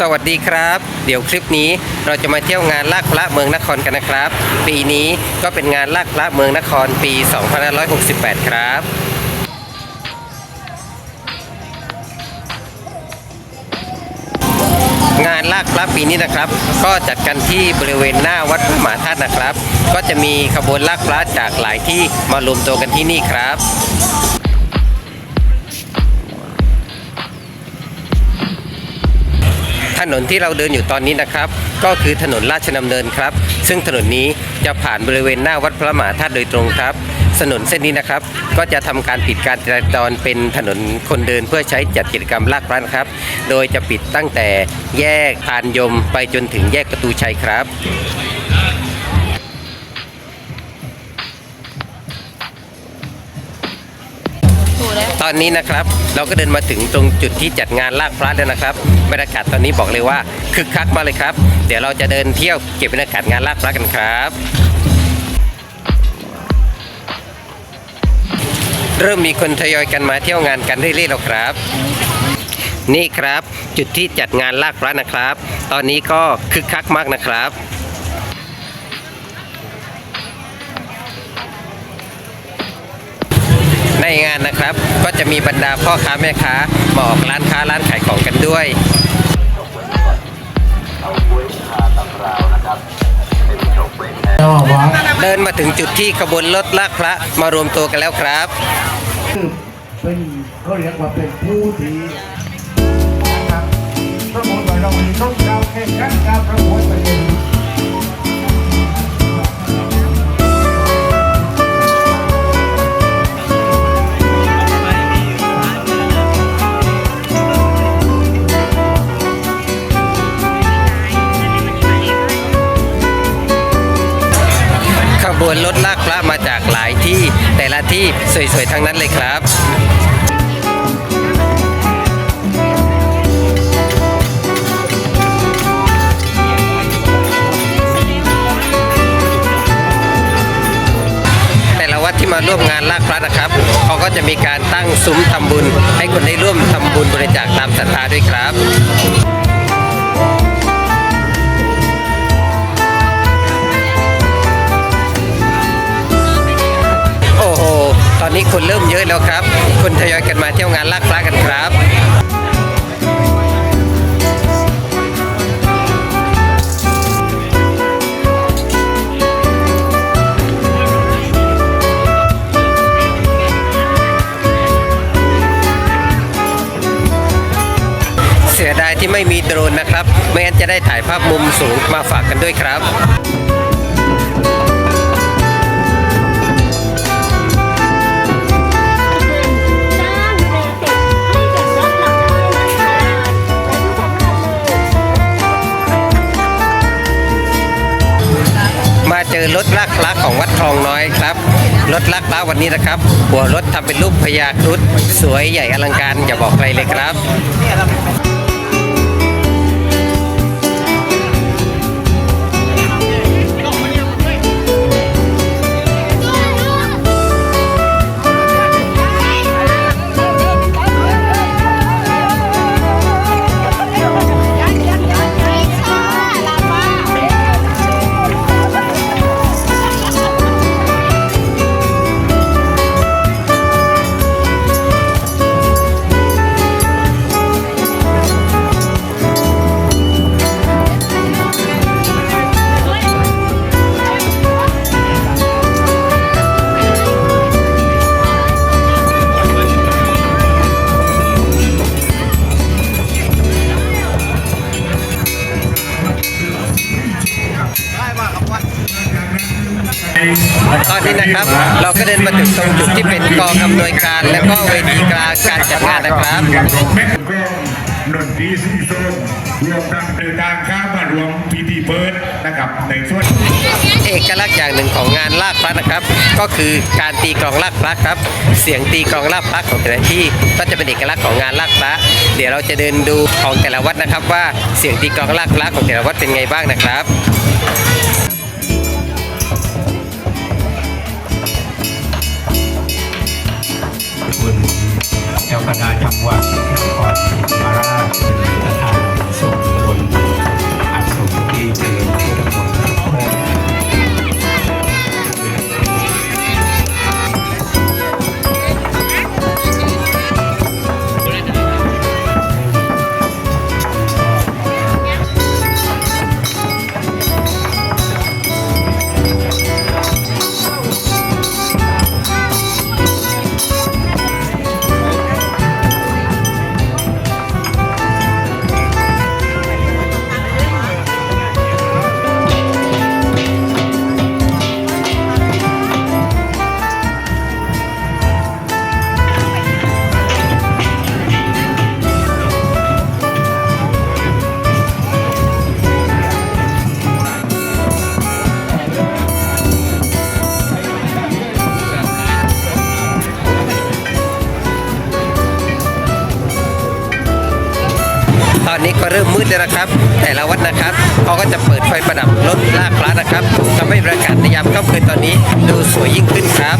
สวัสดีครับ เดี๋ยวคลิปนี้เราจะมาเที่ยวงานลากพระเมืองนครกันนะครับ ปีนี้ก็เป็นงานลากพระเมืองนครปี 2568 ครับงานลากพระปีนี้นะครับ ก็จัดกันที่บริเวณหน้าวัดพระมหาธาตุนะครับ ก็จะมีขบวนลากพระจากหลายที่มารวมตัวกันที่นี่ครับ นนที่เราเดินอยู่ตอนนี้นะครับ ก็คือถนนราชดำเนินครับ ซึ่งถนนนี้จะผ่านบริเวณหน้าวัดพระมหาธาตุโดยตรงครับถนนเส้นนี้นะครับ ก็จะทำการปิดการจราจรเป็นถนนคนเดินเพื่อใช้จัดกิจกรรมลากพระนครับ โดยจะปิดตั้งแต่แยกพานยมไปจนถึงแยกประตูชัยครับ ตอนนี้นะครับเราก็เดินมาถึงตรงจุดที่จัดงานลากพระแล้วนะครับบรรยากาศตอนนี้บอกเลยว่าคึกคักมากเลยครับ เดี๋ยวเราจะเดินเที่ยวเก็บบรรยากาศงานลากพระกันครับเริ่มมีคนทยอยกันมาเที่ยวงานกันเรื่อยๆแล้วครับ นี่ครับจุดที่จัดงานลากพระนะครับ ตอนนี้ก็คึกคักมากนะครับ ในงานนะครับ ก็จะมีบรรดาพ่อค้าแม่ค้ามาออกร้านค้าร้านขายของกันด้วยเดินมาถึงจุดที่ขบวนรถลากพระมารวมตัวกันแล้วครับเป็นเขาเรียกว่าเป็นผู้ที่นะครับสมมติว่าเรามีต้องเราแข่งขันการประกวดประเด็น วนรถลากพระมาจากหลายที่ แต่ละที่สวยๆทั้งนั้นเลยครับแต่ละวัดที่มาร่วมงานลากพระนะครับ เขาก็จะมีการตั้งซุ้มทำบุญ ให้คนได้ร่วมทำบุญบริจาคตามศรัทธาด้วยครับ นี้คนเริ่มเยอะแล้วครับ คนทยอยกันมาเที่ยวงานลากพระกันครับเสียดายที่ไม่มีโดรนนะครับ ไม่งั้นจะได้ถ่ายภาพมุมสูงมาฝากกันด้วยครับ รถลากล้าวันนี้นะครับ หัวรถทำเป็นรูปพญาครุฑสวยใหญ่อลังการอย่าบอกใครเลยครับ ตอนนี้นะครับ เราก็เดินมาถึงตรงจุดที่เป็นกองอำนวยการ และก็เวทีกลางการจัดงานนะครับนนทีสีส้มรวมทั้งเดินทางข้ามมารวมพิธีเปิดนะครับในส่วนเอกลักษณ์อย่างหนึ่งของงานลากพระนะครับ ก็คือการตีกลองลากพระครับ เสียงตีกลองลากพระของแต่ละที่ก็จะเป็นเอกลักษณ์ของงานลากพระเดี๋ยวเราจะเดินดูของแต่ละวัดนะครับ ว่าเสียงตีกลองลากพระของแต่ละวัดเป็นไงบ้างนะครับ คณะจังหวัดนครศรีธรรมราช ก็เริ่มมืดแล้วนะครับ แต่ละวัดนะครับเขาก็จะเปิดไฟประดับรถลากพระนะครับทำให้บรรยากาศในยามค่ำคืนตอนนี้ดูสวยยิ่งขึ้นครับ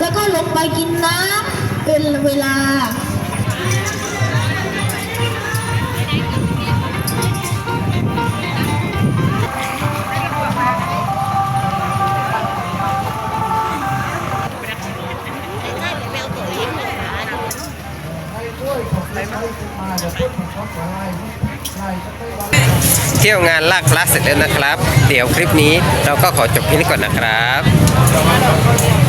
แล้วก็ลงไปกินน้ำเป็นเวลาเที่ยวงานลากพระเสร็จแล้วนะครับ เดี๋ยวคลิปนี้เราก็ขอจบแค่นี้ก่อนนะครับ